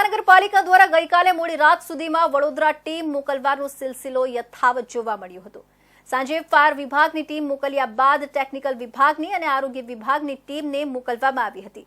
મહાનગરપાલિકા દ્વારા ગઈકાલે મોડી રાત સુધીમાં વડોદરા ટીમ મોકલવાનો સિલસિલો યથાવત જોવા મળ્યો હતો. સાંજે ફાયર વિભાગની ટીમ મોકલ્યા બાદ ટેકનિકલ વિભાગની અને આરોગ્ય વિભાગની ટીમને મોકલવામાં આવી હતી.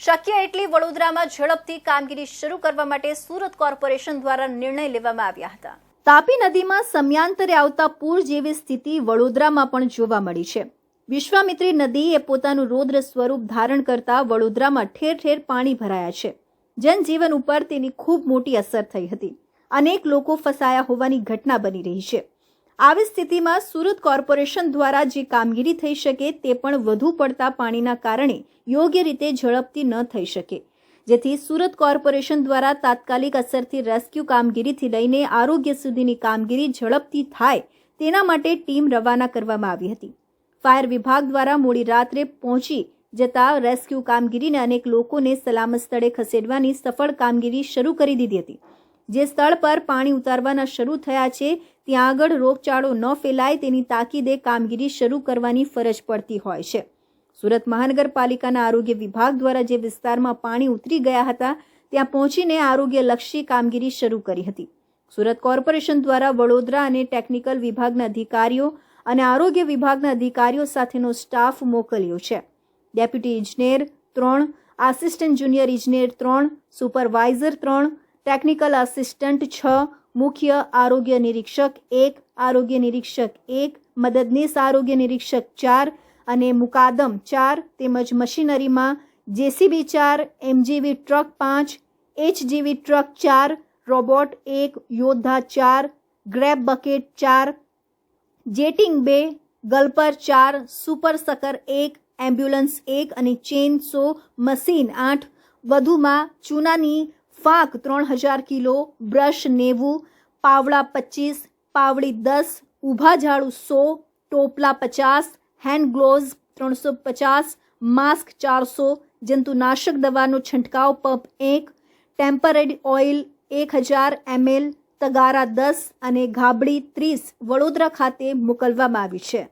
શક્ય એટલી વડોદરામાં ઝડપથી કામગીરી શરૂ કરવા માટે સુરત કોર્પોરેશન દ્વારા નિર્ણય લેવામાં આવ્યા હતા. તાપી નદીમાં સમયાંતરે આવતા પૂર જેવી સ્થિતિ વડોદરામાં પણ જોવા મળી છે. વિશ્વામિત્રી નદી એ પોતાનું રૌદ્ર સ્વરૂપ ધારણ કરતા વડોદરામાં ઠેર ઠેર પાણી ભરાયા છે. જનજીવન ઉપર તેની ખૂબ મોટી અસર થઈ હતી. અનેક લોકો ફસાયા હોવાની ઘટના બની રહી છે. આવી સ્થિતિમાં સુરત કોર્પોરેશન દ્વારા જે કામગીરી થઈ શકે તે પણ વધુ પડતા પાણીના કારણે યોગ્ય રીતે ઝડપથી ન થઈ શકે. જેથી સુરત કોર્પોરેશન દ્વારા તાત્કાલિક અસરથી રેસ્ક્યુ કામગીરીથી લઈને આરોગ્ય સુધીની કામગીરી ઝડપથી થાય તેના માટે ટીમ રવાના કરવામાં આવી હતી. ફાયર વિભાગ દ્વારા મોડી રાત્રે પહોંચી જતા રેસ્ક્યુ કામગીરીને અનેક લોકોને સલામત સ્થળે ખસેડવાની સફળ કામગીરી શરૂ કરી દીધી હતી. જે સ્થળ પર પાણી ઉતારવાના શરૂ થયા છે, ત્યાં આગળ રોગચાળો ન ફેલાય તેની તાકીદે કામગીરી શરૂ કરવાની ફરજ પડતી હોય છે. સુરત મહાનગરપાલિકાના આરોગ્ય વિભાગ દ્વારા જે વિસ્તારમાં પાણી ઉતરી ગયા હતા, ત્યાં પહોંચીને આરોગ્યલક્ષી કામગીરી શરૂ કરી હતી. સુરત કોર્પોરેશન દ્વારા વડોદરા અને ટેકનિકલ વિભાગના અધિકારીઓ અને આરોગ્ય વિભાગના અધિકારીઓ સાથેનો સ્ટાફ મોકલ્યો છે. ડેપ્યુટી ઇજનેર ત્રણ, આસિસ્ટન્ટ જુનિયર ઇજનેર ત્રણ, સુપરવાઇઝર ત્રણ, ટેકનિકલ આસિસ્ટન્ટ છ, મુખ્ય આરોગ્ય નિરીક્ષક એક, આરોગ્ય નિરીક્ષક એક, મદદનીશ આરોગ્ય નિરીક્ષક ચાર અને મુકાદમ ચાર તેમજ મશીનરીમાં જેસીબી ચાર, એમજીવી ટ્રક પાંચ, એચજીવી ટ્રક ચાર, રોબોટ એક, યોદ્ધા ચાર, ગ્રેબ બકેટ ચાર, જેટિંગ બે, ગલ્પર ચાર, સુપર સકર એક એમ્બ્યુલન્સ એક અને ચેન સો મશીન આઠ. વધુમાં ચૂનાની ફાંક ત્રણ હજાર કિલો, બ્રશ નેવું, પાવડા પચીસ, પાવડી દસ, ઊભા ઝાડુ સો, ટોપલા પચાસ, હેન્ડ ગ્લોવ્સ ત્રણસો પચાસ, માસ્ક ચારસો, જંતુનાશક દવાનો છંટકાવ પંપ એક ટેમ્પરેડ ઓઇલ એક હજાર એમએલ, તગારા દસ અને ગાબડી ત્રીસ વડોદરા ખાતે મોકલવામાં આવી છે.